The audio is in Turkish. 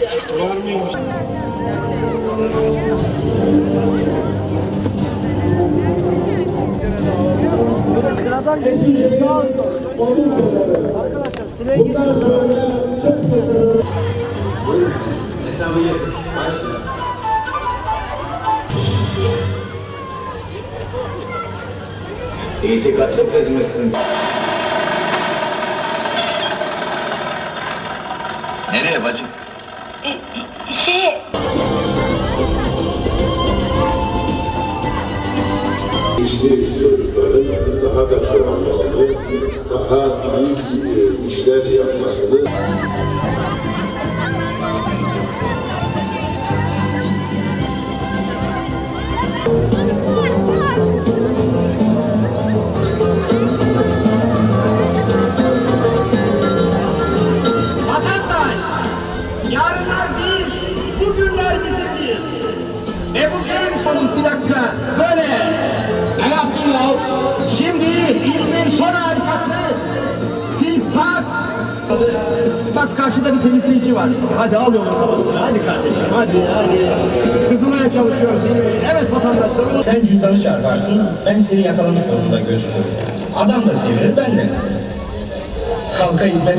Var mıymış? Sıradan geçmişiz daha sonra. Arkadaşlar sıraya geçiyoruz. Hesabı getir. Başla. İtikatlı kızmışsın. Nereye bacı? Şey, İşli çocukların daha da çoğalmasını, daha büyük e, işler yapmasını E bugün, oğlum bir dakika, böyle. Ne yaptın ya? Şimdi ilmin son harikası, silpak. Bak karşıda bir temizleyici var. Hadi al yolun kafasını. Hadi kardeşim, hadi, hadi. Kızılaya çalışıyoruz. Evet vatandaşlar. Sen cüzdanı çarparsın, ben seni yakalamış durumda gözükürüm. Adam da sevilir, ben de. Halka hizmet